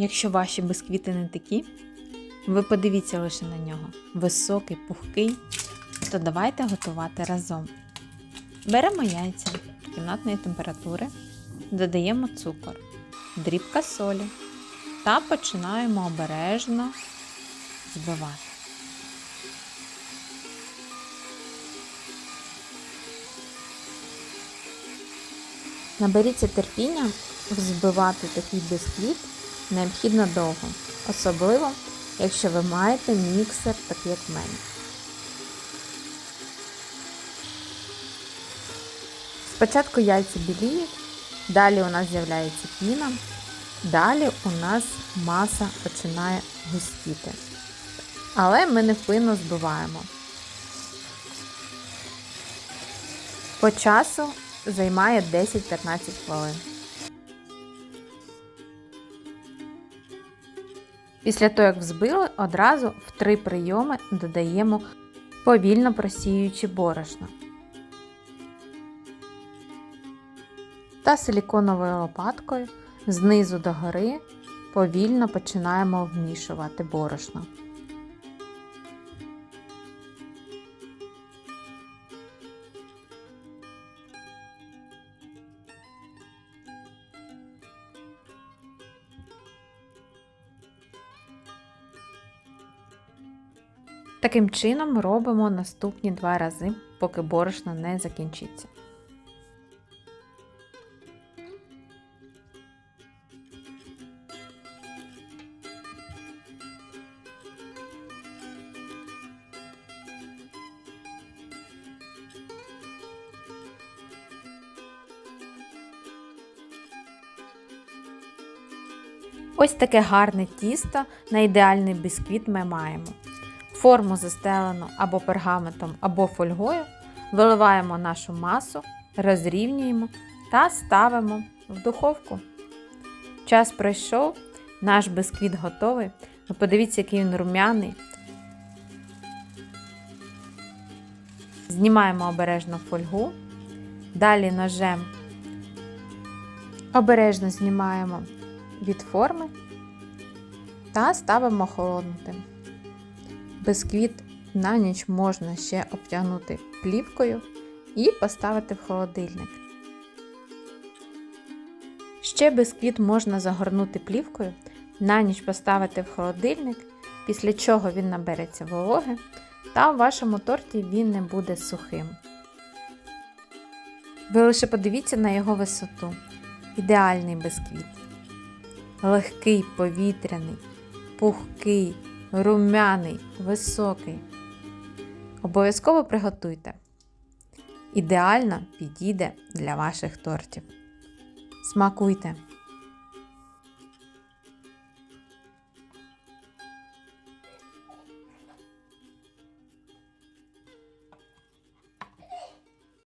Якщо ваші бисквіти не такі, ви подивіться лише на нього. Високий, пухкий, то давайте готувати разом. Беремо яйця кімнатної температури, додаємо цукор, дрібка солі та починаємо обережно збивати. Наберіться терпіння взбивати такий бисквіт необхідно довго, особливо, якщо ви маєте міксер, такий як в мене. Спочатку яйця біліють, далі у нас з'являється піна, далі у нас маса починає густіти. Але ми невпинно збиваємо. По часу займає 10-15 хвилин. Після того, як взбили, одразу в три прийоми додаємо повільно просіюючи борошно. Та силіконовою лопаткою знизу до гори повільно починаємо вмішувати борошно. Таким чином робимо наступні два рази, поки борошно не закінчиться. Ось таке гарне тісто на ідеальний бісквіт ми маємо. Форму застелену або пергаментом, або фольгою, виливаємо нашу масу, розрівнюємо та ставимо в духовку. Час пройшов, наш бисквіт готовий. Ви подивіться, який він рум'яний. Знімаємо обережно фольгу. Далі ножем обережно знімаємо від форми та ставимо холоднути. Бисквіт на ніч можна ще обтягнути плівкою і поставити в холодильник. Ще бисквіт можна загорнути плівкою, на ніч поставити в холодильник, після чого він набереться вологи, та в вашому торті він не буде сухим. Ви лише подивіться на його висоту. Ідеальний бисквіт. Легкий, повітряний, пухкий, румяний, високий. Обов'язково приготуйте. Ідеально підійде для ваших тортів. Смакуйте!